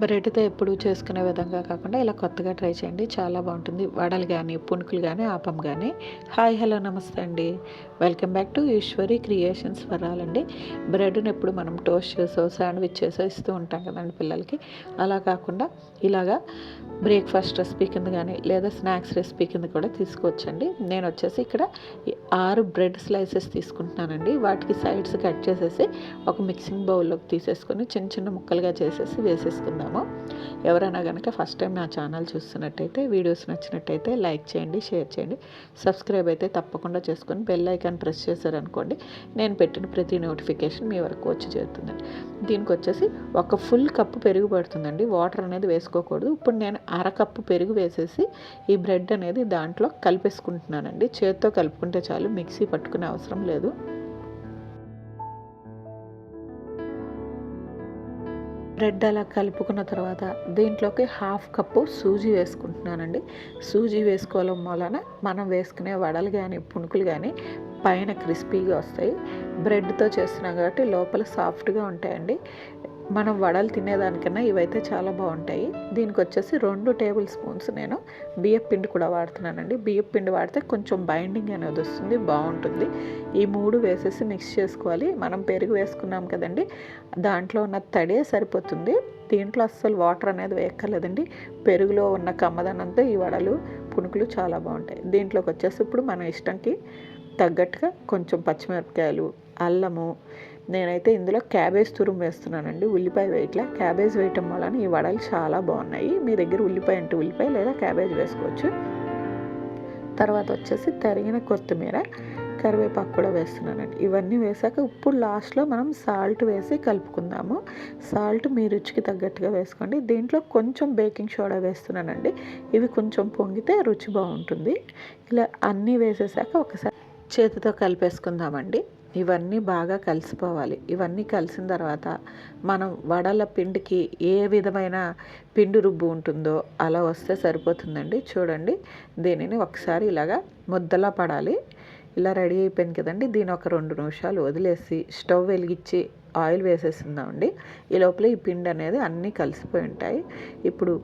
బ్రెడ్తో ఎప్పుడు చేసుకునే విధంగా కాకుండా ఇలా కొత్తగా ట్రై చేయండి. చాలా బాగుంటుంది. వడలు కానీ పునుకులు కానీ ఆపం కానీ హాయ్ హలో నమస్తే అండి. Welcome back to Eshwari creations వరాలండి. బ్రెడ్ని ఎప్పుడు మనం టోస్ట్ చేసో శాండ్విచ్ చేసో ఇస్తూ ఉంటాం కదండి పిల్లలకి. అలా కాకుండా ఇలాగా బ్రేక్ఫాస్ట్ రెసిపీ కింద కానీ లేదా స్నాక్స్ రెసిపీ కింద కూడా తీసుకోవచ్చండి. నేను వచ్చేసి ఇక్కడ ఆరు బ్రెడ్ స్లైసెస్ తీసుకుంటున్నానండి. వాటికి సైడ్స్ కట్ చేసేసి ఒక మిక్సింగ్ బౌల్లోకి తీసేసుకొని చిన్న చిన్న ముక్కలుగా చేసేసి చేస్తాము ఎవరైనా కనుక ఫస్ట్ టైం నా ఛానల్ చూస్తున్నట్టయితే వీడియోస్ నచ్చినట్టయితే లైక్ చేయండి షేర్ చేయండి. సబ్స్క్రైబ్ అయితే తప్పకుండా చేసుకొని బెల్ ఐకాన్ ప్రెస్ చేశారనుకోండి నేను పెట్టిన ప్రతి నోటిఫికేషన్ మీ వరకు వచ్చి చేరుతుందండి దీనికి వచ్చేసి ఒక ఫుల్ కప్పు పెరుగు పడుతుందండి. వాటర్ అనేది వేసుకోకూడదు. ఇప్పుడు నేను అరకప్పు పెరుగు వేసేసి ఈ బ్రెడ్ అనేది దాంట్లో కలిపేసుకుంటున్నానండి. చేత్తో కలుపుకుంటే చాలు మిక్సీ పట్టుకునే అవసరం లేదు. బ్రెడ్ అలా కలుపుకున్న తర్వాత దీంట్లోకి హాఫ్ కప్పు సూజీ వేసుకుంటున్నానండి. సూజీ వేసుకోవడం వలన మనం వేసుకునే వడలు కానీ పుణుకులు కానీ పైన క్రిస్పీగా వస్తాయి. బ్రెడ్తో చేస్తున్నాం కాబట్టి లోపల సాఫ్ట్గా ఉంటాయండి. మనం వడలు తినేదానికన్నా ఇవైతే చాలా బాగుంటాయి. దీనికి వచ్చేసి రెండు టేబుల్ స్పూన్స్ నేను బియ్యం పిండి కూడా వాడుతున్నానండి. బియ్యం పిండి వాడితే కొంచెం బైండింగ్ అనేది వస్తుంది బాగుంటుంది. ఈ మూడు వేసేసి మిక్స్ చేసుకోవాలి. మనం పెరుగు వేసుకున్నాం కదండి దాంట్లో ఉన్న తడే సరిపోతుంది. దీంట్లో అస్సలు వాటర్ అనేది వేయక్కర్లేదండి. పెరుగులో ఉన్న కమ్మదనంతో ఈ వడలు పునుకులు చాలా బాగుంటాయి. దీంట్లోకి వచ్చేసి ఇప్పుడు మన ఇష్టంకి తగ్గట్టుగా కొంచెం పచ్చిమిరపకాయలు అల్లము నేనైతే ఇందులో క్యాబేజ్ తురుము వేస్తున్నానండి. ఉల్లిపాయ వేయట్లా. క్యాబేజ్ వేయటం వలన ఈ వడలు చాలా బాగున్నాయి. మీ దగ్గర ఉల్లిపాయ అంటే ఉల్లిపాయ లేదా క్యాబేజ్ వేసుకోవచ్చు. తర్వాత వచ్చేసి తరిగిన కొత్తిమీర కరివేపాకు కూడా వేస్తున్నానండి. ఇవన్నీ వేసాక ఇప్పుడు లాస్ట్లో మనం సాల్ట్ వేసి కలుపుకుందాము. సాల్ట్ మీ రుచికి తగ్గట్టుగా వేసుకోండి. దీంట్లో కొంచెం బేకింగ్ సోడా వేస్తున్నానండి. ఇవి కొంచెం పొంగితే రుచి బాగుంటుంది. ఇలా అన్నీ వేసేసాక ఒకసారి చేతితో కలిపేసుకుందామండి. ఇవన్నీ బాగా కలిసిపోవాలి. ఇవన్నీ కలిసిన తర్వాత మనం వడల పిండికి ఏ విధమైన పిండి రుబ్బు ఉంటుందో అలా వస్తే సరిపోతుందండి. చూడండి దీనిని ఒకసారి ఇలాగా ముద్దలా పడాలి. ఇలా రెడీ అయిపోయింది కదండి దీని ఒక రెండు నిమిషాలు వదిలేసి స్టవ్ వెలిగించి ఆయిల్ వేసేసిందామండి ఈ లోపల ఈ పిండి అనేది అన్నీ కలిసిపోయి ఉంటాయి. ఇప్పుడు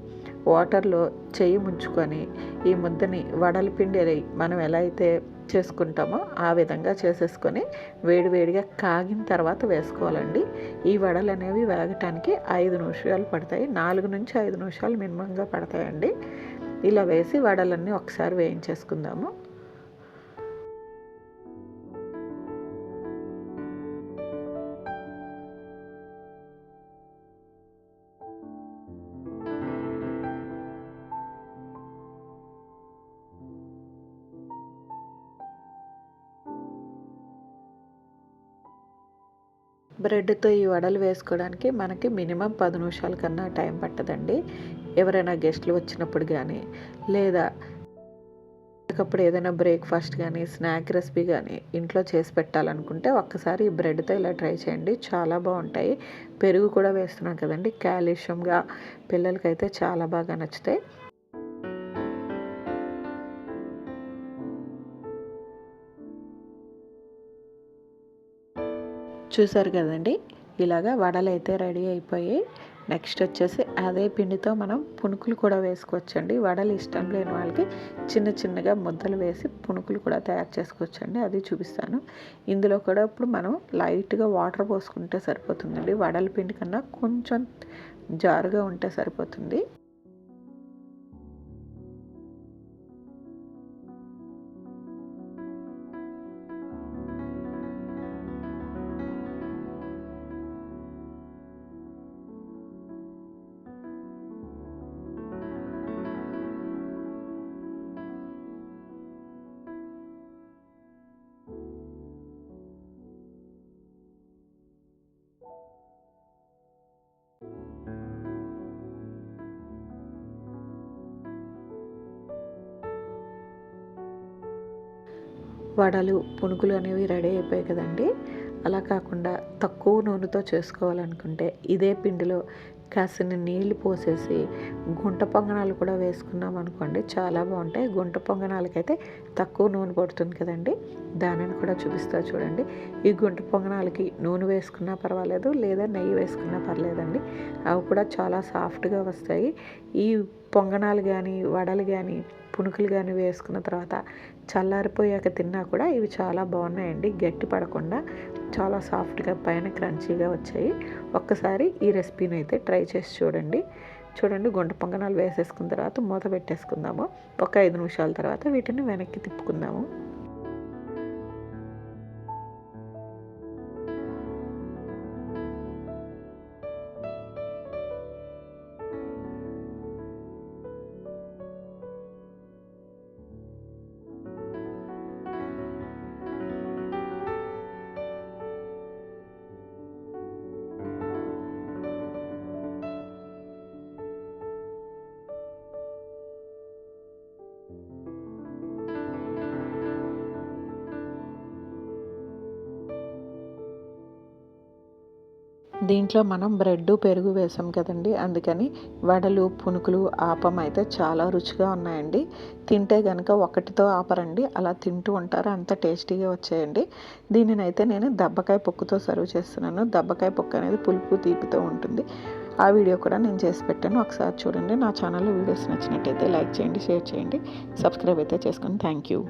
వాటర్లో చెయ్యి ముంచుకొని ఈ ముద్దని వడల పిండి మనం ఎలా అయితే చేసుకుంటామో ఆ విధంగా చేసేసుకొని వేడివేడిగా కాగిన తర్వాత వేసుకోవాలండి. ఈ వడలు అనేవి వేగటానికి ఐదు నిమిషాలు పడతాయి. నాలుగు నుంచి ఐదు నిమిషాలు మినిమంగా పడతాయండి. ఇలా వేసి వడలన్నీ ఒకసారి వేయించేసుకుందాము. బ్రెడ్తో ఈ వడలు వేసుకోవడానికి మనకి మినిమం పది నిమిషాల కన్నా టైం పట్టదండి. ఎవరైనా గెస్ట్లు వచ్చినప్పుడు కానీ లేదా అప్పుడు ఏదైనా బ్రేక్ఫాస్ట్ కానీ స్నాక్ రెసిపీ కానీ ఇంట్లో చేసి పెట్టాలనుకుంటే ఒక్కసారి ఈ బ్రెడ్తో ఇలా ట్రై చేయండి. చాలా బాగుంటాయి. పెరుగు కూడా వేస్తున్నాం కదండి. కాల్షియంగా పిల్లలకైతే చాలా బాగా నచ్చుతాయి. చూసారు కదండి? ఇలాగా వడలు అయితే రెడీ అయిపోయి నెక్స్ట్ వచ్చేసి అదే పిండితో మనం పునుకులు కూడా వేసుకోవచ్చండి. వడలు ఇష్టం లేని వాళ్ళకి చిన్న చిన్నగా ముద్దలు వేసి పునుకులు కూడా తయారు చేసుకోవచ్చండి. అది చూపిస్తాను. ఇందులో కూడా ఇప్పుడు మనం లైట్గా వాటర్ పోసుకుంటే సరిపోతుందండి. వడల పిండి కన్నా కొంచెం జారుగా ఉంటే సరిపోతుంది. వడలు పునుగులు అనేవి రెడీ అయిపోయాయి కదండి. అలా కాకుండా తక్కువ నూనెతో చేసుకోవాలనుకుంటే ఇదే పిండిలో కాసిన్ని నీళ్ళు పోసేసి గుంట పొంగనాలు కూడా వేసుకున్నాం అనుకోండి చాలా బాగుంటాయి. గుంట పొంగనాలకైతే తక్కువ నూనె పడుతుంది కదండి. దానిని కూడా చూపిస్తా చూడండి. ఈ గుంట పొంగనాలకి నూనె వేసుకున్నా పర్వాలేదు లేదా నెయ్యి వేసుకున్నా పర్లేదండి. అవి కూడా చాలా సాఫ్ట్గా వస్తాయి. ఈ పొంగనాలు కానీ వడలు కానీ పునుకులు కానీ వేసుకున్న తర్వాత చల్లారిపోయాక తిన్నా కూడా ఇవి చాలా బాగున్నాయండి. గట్టి పడకుండా చాలా సాఫ్ట్గా పైన క్రంచీగా వచ్చాయి. ఒక్కసారి ఈ రెసిపీని అయితే ట్రై చేసి చూడండి. చూడండి గుంట పొంగనాలు వేసేసుకున్న తర్వాత మూత పెట్టేసుకుందాము. ఒక ఐదు నిమిషాల తర్వాత వీటిని వెనక్కి తిప్పుకుందాము. దీంట్లో మనం బ్రెడ్ పెరుగు వేసాం కదండి. అందుకని వడలు పునుకులు ఆపం అయితే చాలా రుచిగా ఉన్నాయండి. తింటే కనుక ఒకటితో ఆపరండి. అలా తింటూ ఉంటారు. అంత టేస్టీగా వచ్చాయండి. దీనినైతే నేను దబ్బకాయ పొక్కుతో సర్వ్ చేస్తున్నాను. దబ్బకాయ పొక్కు అనేది పులుపు తీపితో ఉంటుంది. ఆ వీడియో కూడా నేను చేసి పెట్టాను. ఒకసారి చూడండి. నా ఛానల్లో వీడియోస్ నచ్చినట్టయితే లైక్ చేయండి షేర్ చేయండి. సబ్స్క్రైబ్ అయితే చేసుకోండి థ్యాంక్ యూ.